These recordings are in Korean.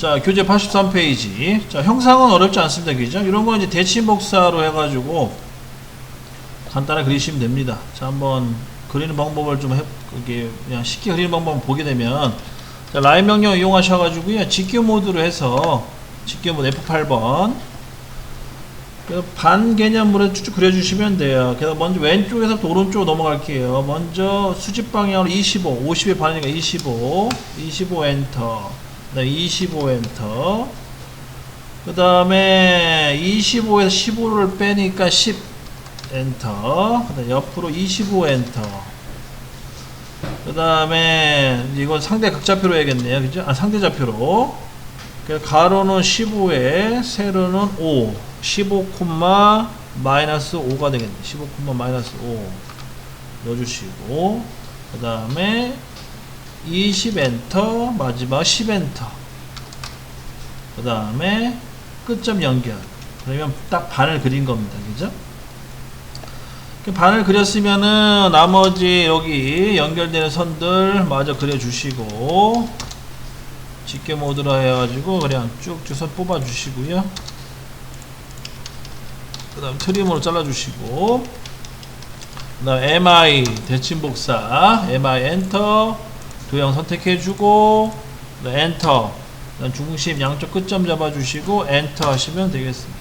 자, 교재 83페이지. 자, 형상은 어렵지 않습니다. 그죠? 이런 거 이제 대칭 복사로 해가지고 간단하게 그리시면 됩니다. 자, 한번 그리는 방법을 좀 해, 그게 그냥 쉽게 그리는 방법을 보게 되면 자, 라인 명령 이용하셔가지고요. 직교 모드로 해서 직교 모드 F8번 그반 개념으로 쭉쭉 그려주시면 돼요. 그래서 먼저 왼쪽에서부터 오른쪽으로 넘어갈게요. 먼저 수직 방향으로 25, 50의 반이니까 25, 25 엔터, 25 엔터, 그 다음에 25에서 15를 빼니까 10 엔터, 그 다음 옆으로 25 엔터. 그 다음에 이건 상대 극좌표로 해야겠네요. 그죠? 아 상대 좌표로. 그래서 가로는 15에 세로는 5. 15, 마이너스 5가 되겠네. 15, 마이너스 5 넣어주시고 그 다음에 20 엔터 마지막 10 엔터. 그 다음에 끝점 연결. 그러면 딱 반을 그린 겁니다. 그죠? 그 반을 그렸으면은 나머지 여기 연결되는 선들 마저 그려주시고 집게 모드로 해가지고 그냥 쭉쭉 선 뽑아 주시고요. 그 다음 트림으로 잘라 주시고. 그 다음 MI 대칭 복사. MI 엔터 도형 선택해 주고 그 다음 엔터 중심 양쪽 끝점 잡아 주시고 엔터 하시면 되겠습니다.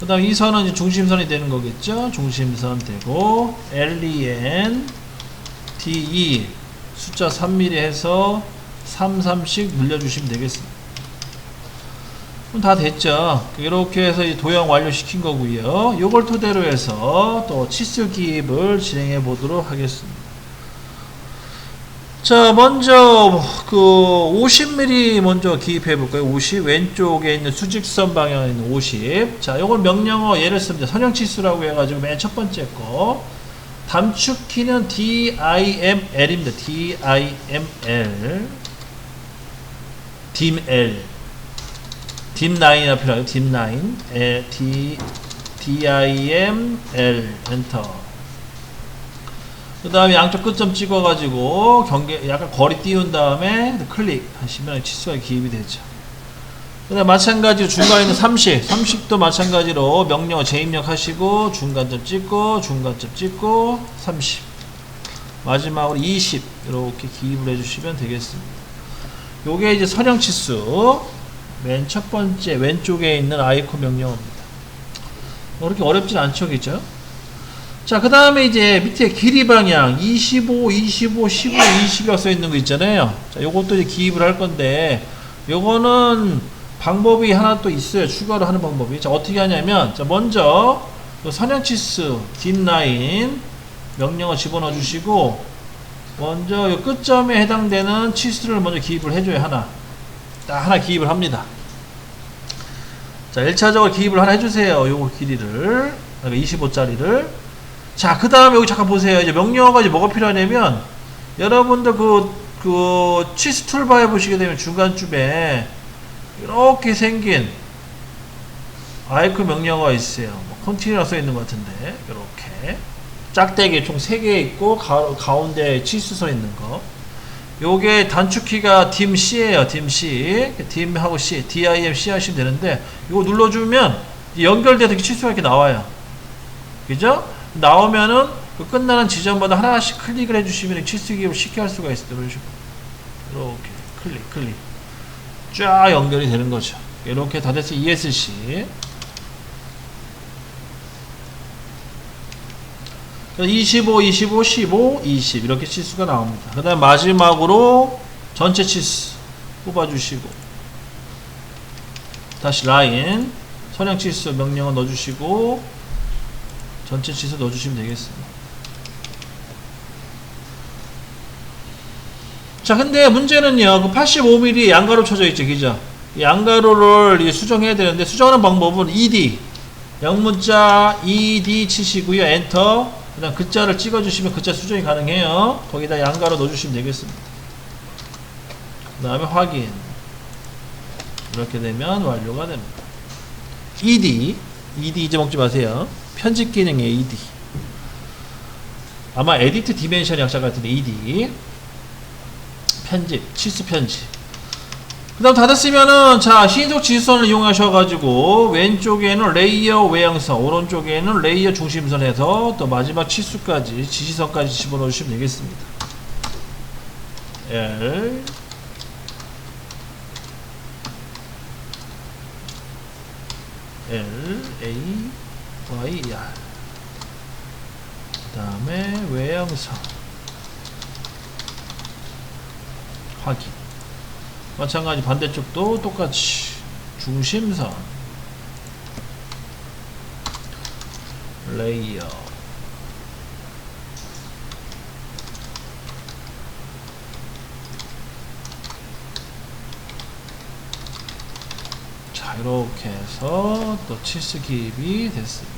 그 다음 이 선은 이제 중심선이 되는 거겠죠? 중심선 되고 LEN DE 숫자 3mm 해서 3, 3씩 늘려주시면 되겠습니다. 그럼 다 됐죠. 이렇게 해서 이 도형 완료시킨 거고요. 요걸 토대로 해서 또 치수 기입을 진행해 보도록 하겠습니다. 자, 먼저 그 50mm 먼저 기입해 볼까요? 50 왼쪽에 있는 수직선 방향에 있는 50. 자, 요걸 명령어 예를 쓰면 선형 치수라고 해 가지고 맨 첫 번째 거. 단축키는 DIML입니다. DIML. DIML. Dim9이라 필요해요. dim9. 에, D, DIML. 엔터. 그 다음에 양쪽 끝점 찍어가지고 경계, 약간 거리 띄운 다음에 클릭 하시면 치수가 기입이 되죠. 그 다음 마찬가지로 중간에 있는 30, 30도 마찬가지로 명령어 재입력 하시고 중간점 찍고 중간점 찍고 30 마지막으로 20 이렇게 기입을 해주시면 되겠습니다. 요게 이제 선형 치수 맨 첫 번째 왼쪽에 있는 아이콘 명령어입니다. 뭐 그렇게 어렵진 않죠, 그죠? 자, 그 다음에 이제 밑에 길이 방향 25, 25, 15, 20이라고 써 있는 거 있잖아요. 자, 요것도 이제 기입을 할 건데 요거는 방법이 하나 또 있어요. 추가로 하는 방법이. 자, 어떻게 하냐면, 자, 먼저, 선형치수, 딥라인, 명령어 집어넣어 주시고, 먼저 요 끝점에 해당되는 치수를 먼저 기입을 해줘요, 하나. 딱 하나 기입을 합니다. 자, 1차적으로 기입을 하나 해주세요. 요거 길이를. 25짜리를. 자, 그 다음에 여기 잠깐 보세요. 이제 명령어가 이제 뭐가 필요하냐면, 여러분들 그, 그, 치수 툴바에 보시게 되면 중간쯤에, 이렇게 생긴 아이콘 명령어가 있어요. 뭐 컨티뉴라 써 있는 것 같은데 이렇게 짝대기 총 3개 있고 가, 가운데 치수 써 있는 거. 요게 단축키가 dim C예요. dim C. dim 하고 C, dim C 하시면 되는데 이거 눌러주면 연결돼서 치수가 이렇게 나와요. 그죠? 나오면은 그 끝나는 지점마다 하나씩 클릭을 해주시면 치수 기입을 쉽게 할 수가 있어요. 이런 식으로. 이렇게 클릭, 클릭. 쫙 연결이 되는 거죠. 이렇게 다 돼서 ESC 25, 25, 15, 20 이렇게 치수가 나옵니다. 그 다음 마지막으로 전체 치수 뽑아주시고 다시 라인 선형 치수 명령을 넣어주시고 전체 치수 넣어주시면 되겠습니다. 자, 근데 문제는요, 그 85mm 양가로 쳐져 있죠, 그죠? 이 양가로를 수정해야 되는데, 수정하는 방법은 ED, 영문자 ED 치시고요, 엔터, 그 다음 글자를 찍어주시면 글자 수정이 가능해요. 거기다 양가로 넣어주시면 되겠습니다. 그 다음에 확인. 이렇게 되면 완료가 됩니다. ED, ED 잊어먹지 마세요. 편집 기능의 ED. 아마 에디트 디멘션 약자 같은데 ED. 편집, 치수 편집. 그 다음 다 됐으면은, 자, 신속 지수선을 이용하셔가지고, 왼쪽에는 레이어 외형선, 오른쪽에는 레이어 중심선 해서, 또 마지막 치수까지, 지시선까지 집어넣어 주시면 되겠습니다. L, L, A, Y, R. 그 다음에 외형선. 확인. 마찬가지 반대쪽도 똑같이 중심선 레이어 자 이렇게 해서 또 치수 기입이 됐습니다.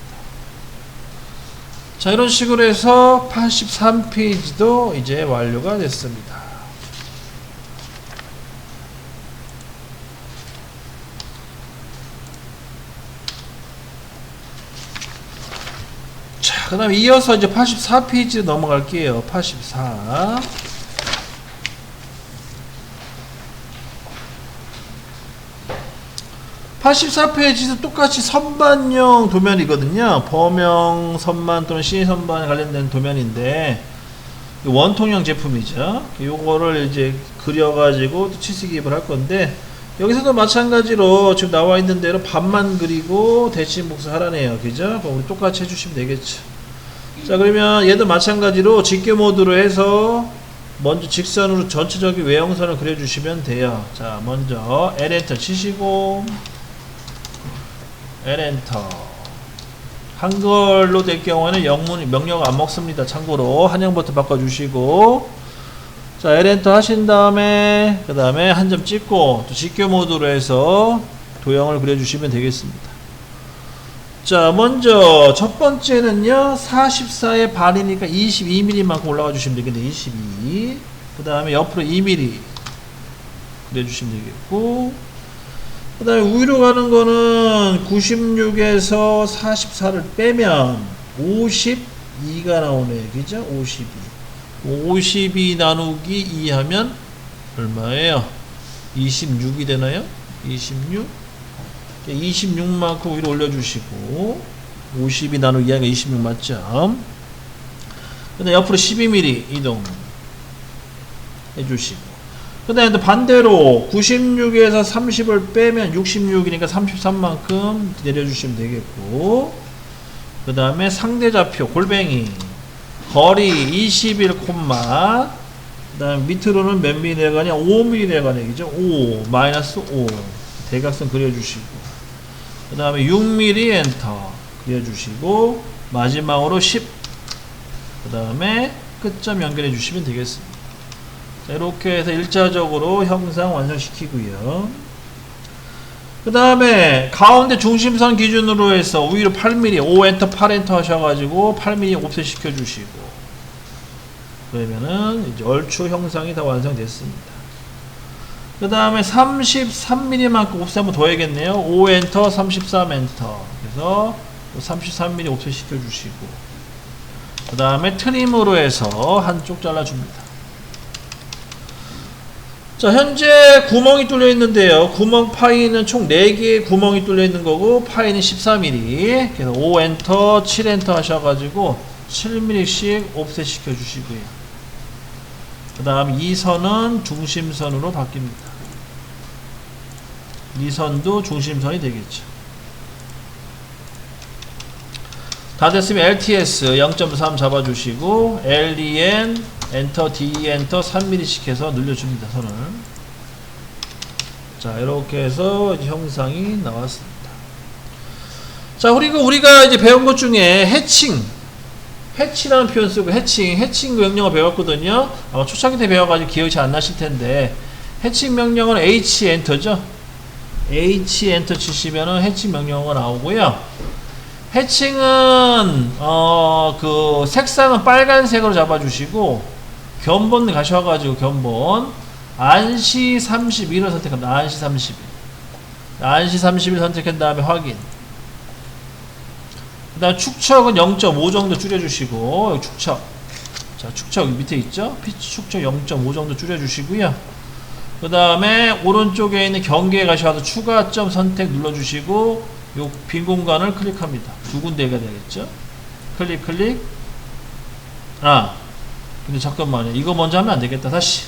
자 이런 식으로 해서 83페이지도 이제 완료가 됐습니다 자, 그 다음에 이어서 이제 84페이지 넘어갈게요. 84. (84페이지도) 똑같이 선반형 도면이거든요 범형 선반 또는 C 선반에 관련된 도면인데 원통형 제품이죠 요거를 이제 그려가지고 또 치수 기입을 할 건데 여기서도 마찬가지로 지금 나와 있는 대로 반만 그리고 대칭 복사하라네요. 그죠? 그럼 우리 똑같이 해주시면 되겠죠. 자, 그러면 얘도 마찬가지로 직교 모드로 해서 먼저 직선으로 전체적인 외형선을 그려주시면 돼요. 자, 먼저 L 엔터 치시고 L 엔터 한글로 될 경우에는 영문 명령 안 먹습니다. 참고로 한영부터 바꿔주시고 자, L엔터 하신 다음에 그 다음에 한 점 찍고 또 직교 모드로 해서 도형을 그려주시면 되겠습니다. 자, 먼저 첫 번째는요, 44의 반이니까 22mm만큼 올라가 주시면 되겠네. 22. 그 다음에 옆으로 2mm 그려주시면 되겠고, 그 다음에 위로 가는 거는 96에서 44를 빼면 52가 나오네요. 그죠? 52. 52 나누기 2 하면 얼마예요? 26이 되나요? 26? 26만큼 위로 올려주시고 52 나누기 2가 26 맞죠? 그 다음 옆으로 12mm 이동 해주시고. 그 다음에 반대로 96에서 30을 빼면 66이니까 33만큼 내려주시면 되겠고 그 다음에 상대좌표 골뱅이 거리 21 콤마 그 다음 밑으로는 몇 미리 내려가냐 5mm 내려가네 그죠? 5 마이너스 5 대각선 그려주시고 그 다음에 6mm 엔터 그려주시고 마지막으로 10 그 다음에 끝점 연결해 주시면 되겠습니다. 자, 이렇게 해서 일차적으로 형상 완성시키고요. 그 다음에 가운데 중심선 기준으로 해서 위로 8mm 5 엔터 8 엔터 하셔가지고 8mm 옵셋 시켜주시고 그러면은 이제 얼추 형상이 다 완성됐습니다 그 다음에 33mm만큼 옵셋 한번 더 해야겠네요. 5 엔터 33 엔터. 그래서 33mm 옵셋 시켜주시고. 그 다음에 트림으로 해서 한쪽 잘라줍니다. 자 현재 구멍이 뚫려 있는데요. 구멍 파이는 총 4개의 구멍이 뚫려 있는 거고 파이는 14mm 그래서 5 엔터 7 엔터 하셔가지고 7mm씩 옵셋 시켜 주시고요 그 다음 이 선은 중심선으로 바뀝니다. 이 선도 중심선이 되겠죠. 다 됐으면 LTS 0.3 잡아주시고 LEN 엔터 D 엔터 3mm씩 해서 늘려줍니다 선을. 자 이렇게 해서 형상이 나왔습니다. 자 그리고 우리가 이제 배운 것 중에 해칭 해치라는 표현 쓰고 해칭 해칭 명령어 배웠거든요. 아마 초창기 때 배워가지고 기억이 잘 안 나실 텐데. 해칭 명령어는 H 엔터죠. H 엔터 치시면은 해칭 명령어가 나오고요. 해칭은 어 그 색상은 빨간색으로 잡아주시고 견본 가셔가지고 견본. 안시 31을 선택합니다. 안시 31 안시 31 선택한 다음에 확인 그 다음 축척은 0.5 정도 줄여주시고 축척 자, 축척 밑에 있죠? 피치 축척 0.5 정도 줄여주시고요. 그 다음에 오른쪽에 있는 경계에 가셔서 추가점 선택 눌러주시고 요 빈 공간을 클릭합니다. 두 군데가 되겠죠? 클릭 클릭 아 근데 잠깐만요. 이거 먼저 하면 안 되겠다. 다시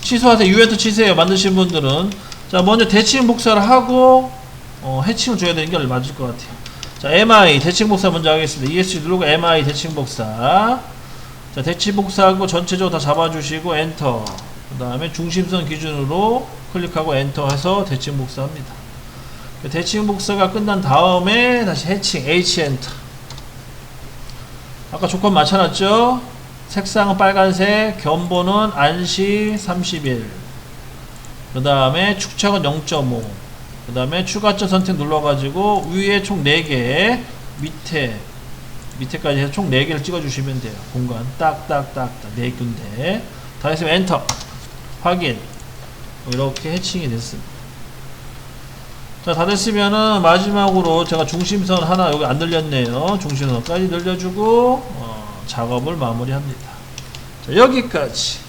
취소하세요. 유엔터 치세요. 만드신 분들은 자 먼저 대칭 복사를 하고 어, 해칭을 줘야 되는 게 맞을 것 같아요. 자 MI 대칭 복사 먼저 하겠습니다. ESC 누르고 MI 대칭 복사 자 대칭 복사하고 전체적으로 다 잡아주시고 엔터 그 다음에 중심선 기준으로 클릭하고 엔터 해서 대칭 복사합니다. 대칭 복사가 끝난 다음에 다시 해칭 H 엔터 아까 조건 맞춰놨죠? 색상은 빨간색, 견본은 안시 31. 그 다음에 축척은 0.5. 그 다음에 추가점 선택 눌러가지고 위에 총 4개, 밑에, 밑에까지 해서 총 4개를 찍어주시면 돼요. 공간 딱딱딱딱 4군데. 다 했으면 엔터. 확인. 이렇게 해칭이 됐습니다. 자, 다 됐으면은 마지막으로 제가 중심선 하나 여기 안 늘렸네요. 중심선까지 늘려주고 어, 작업을 마무리합니다. 자, 여기까지.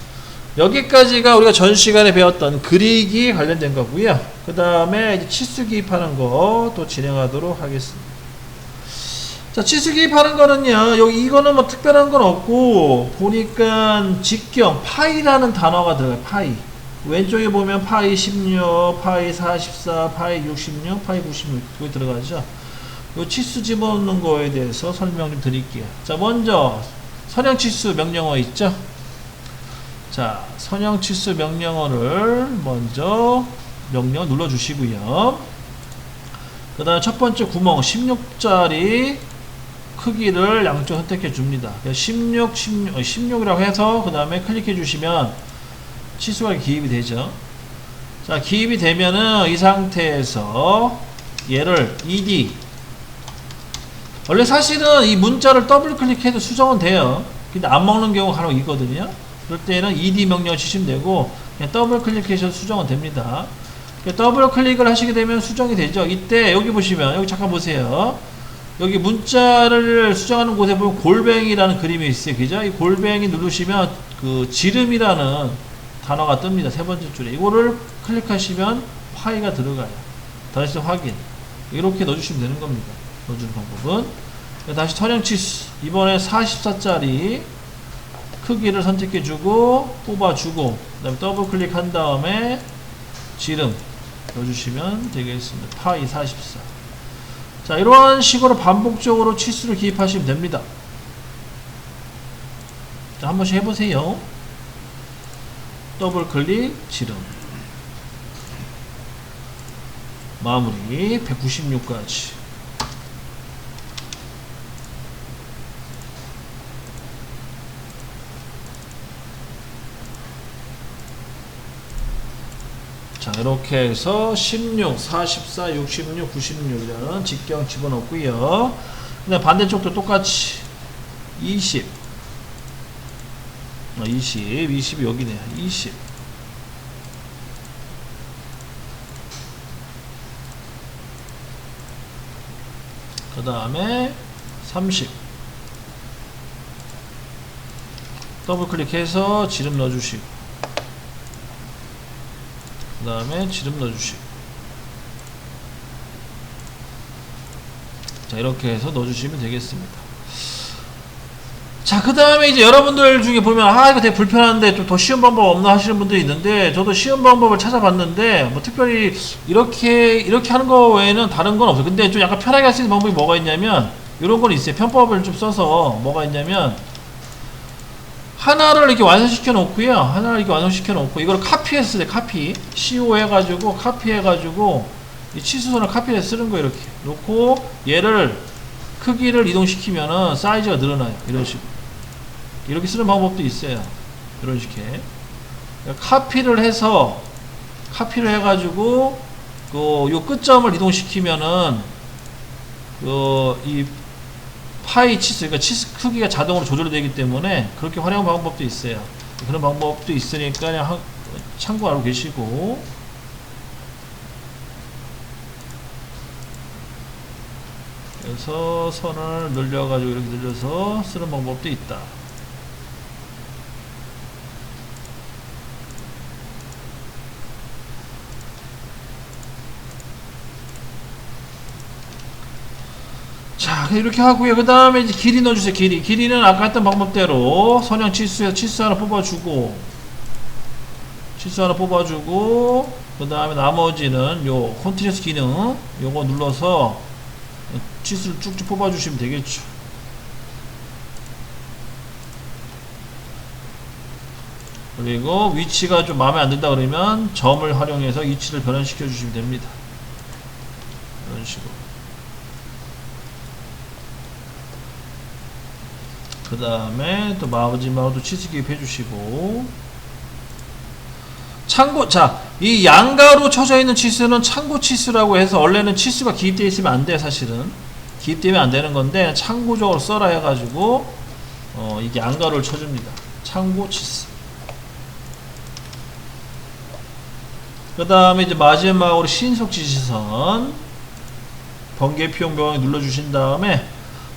여기까지가 우리가 전 시간에 배웠던 그리기 관련된 거고요. 그 다음에 치수 기입하는 거 또 진행하도록 하겠습니다. 자, 치수 기입하는 거는요. 여기 이거는 뭐 특별한 건 없고 보니까 직경 파이라는 단어가 들어가요. 파이. 왼쪽에 보면 파이 16, 파이 44, 파이 66, 파이 96 그거 들어가죠. 요 치수 집어넣는 거에 대해서 설명 좀 드릴게요. 자, 먼저 선형 치수 명령어 있죠? 자, 선형 치수 명령어를 먼저 명령 눌러 주시고요. 그다음에 첫 번째 구멍 16짜리 크기를 양쪽 선택해 줍니다. 16, 16, 16이라고 해서 그 다음에 클릭해 주시면 치수가 기입이 되죠. 자, 기입이 되면은 이 상태에서 얘를 ed 원래 사실은 이 문자를 더블 클릭해도 수정은 돼요. 근데 안 먹는 경우가 간혹 있거든요. 그럴 때는 ed 명령을 치시면 되고 그냥 더블 클릭해서 수정은 됩니다. 그러니까 더블 클릭을 하시게 되면 수정이 되죠. 이때 여기 보시면 여기 잠깐 보세요. 여기 문자를 수정하는 곳에 보면 골뱅이라는 그림이 있어요. 그죠? 이 골뱅이 누르시면 그 지름이라는 단어가 뜹니다. 세 번째 줄에. 이거를 클릭하시면 파이가 들어가요. 다시 확인. 이렇게 넣어주시면 되는 겁니다. 넣어주는 방법은. 다시 터령치수. 이번에 44짜리 크기를 선택해주고, 뽑아주고, 그 다음에 더블 클릭한 다음에 지름 넣어주시면 되겠습니다. 파이 44. 자, 이러한 식으로 반복적으로 치수를 기입하시면 됩니다. 자, 한 번씩 해보세요. 더블 클릭, 지름. 마무리 196까지. 자, 이렇게 해서 16, 44, 66, 96이라는 직경 집어넣고요. 그다음 반대쪽도 똑같이 20, 어, 20, 20이 여기네요. 20. 그 다음에 30. 더블 클릭해서 지름 넣어주시고, 그 다음에 지름 넣어주시고, 자, 이렇게 해서 넣어주시면 되겠습니다. 자, 그 다음에 이제 여러분들 중에 보면, 아, 이거 되게 불편한데 좀 더 쉬운 방법 없나 하시는 분들이 있는데, 저도 쉬운 방법을 찾아봤는데, 뭐 특별히 이렇게, 이렇게 하는 거 외에는 다른 건 없어요. 근데 좀 약간 편하게 할 수 있는 방법이 뭐가 있냐면, 이런 건 있어요. 편법을 좀 써서, 뭐가 있냐면, 하나를 이렇게 완성시켜 놓고요. 하나를 이렇게 완성시켜 놓고, 이걸 카피했을 때, 카피. CO 해가지고, 카피해가지고, 이 치수선을 카피해서 쓰는 거예요. 이렇게. 놓고, 얘를, 크기를 이동시키면은 사이즈가 늘어나요. 이런 식으로. 이렇게 쓰는 방법도 있어요. 이런 식의. 카피를 해서, 카피를 해가지고, 그, 요 끝점을 이동시키면은, 그, 이, 파이 치수, 그러니까 치수 크기가 자동으로 조절되기 때문에 그렇게 활용하는 방법도 있어요. 그런 방법도 있으니까 그냥 한- 참고하고 계시고, 그래서 선을 늘려가지고 이렇게 늘려서 쓰는 방법도 있다. 자, 이렇게 하고요. 그 다음에 이제 길이 넣어주세요. 길이. 길이는 아까 했던 방법대로 선형 치수에서 치수 하나 뽑아주고, 치수 하나 뽑아주고, 그 다음에 나머지는 요 컨티뉴스 기능, 요거 눌러서 치수를 쭉쭉 뽑아주시면 되겠죠. 그리고 위치가 좀 마음에 안 든다 그러면 점을 활용해서 위치를 변환시켜 주시면 됩니다. 이런 식으로. 그 다음에 또 마지막으로 치즈 기입 해주시고. 창고 자이 양가로 쳐져 있는 치수는 창고 치수라고 해서 원래는 치수가 기입되어 있으면 안 돼 사실은. 기입되면 안 되는 건데 참고적으로 써라 해가지고 어 이게 양가로를 쳐줍니다. 창고 치수 그 다음에 이제 마지막으로 신속 지시선. 번개 피용 병에 눌러주신 다음에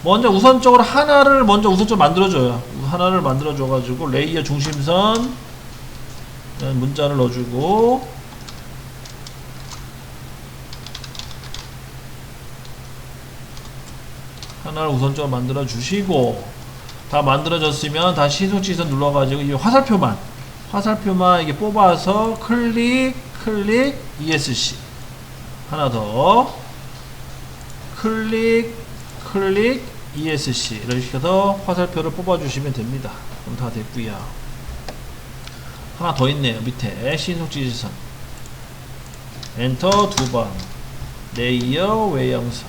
먼저 우선적으로 하나를 먼저 우선적으로 만들어줘요. 하나를 만들어줘가지고 레이어 중심선 문자를 넣어주고. 하나를 우선적으로 만들어 주시고 다 만들어졌으면 다시 신속지선 눌러가지고 이 화살표만 화살표만 이게 뽑아서 클릭 클릭 ESC 하나 더. 클릭 클릭 ESC 이렇게 시켜서 화살표를 뽑아주시면 됩니다. 그럼 다 됐고요. 하나 더 있네요. 밑에 신속 지지선 엔터 두번 레이어 외형선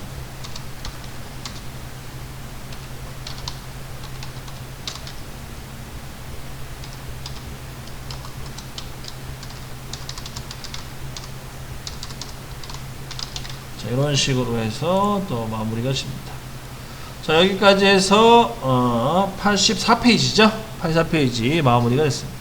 자 이런 식으로 해서 또 마무리가 됩니다. 자 여기까지 해서 어, 84페이지죠? 84페이지 마무리가 됐습니다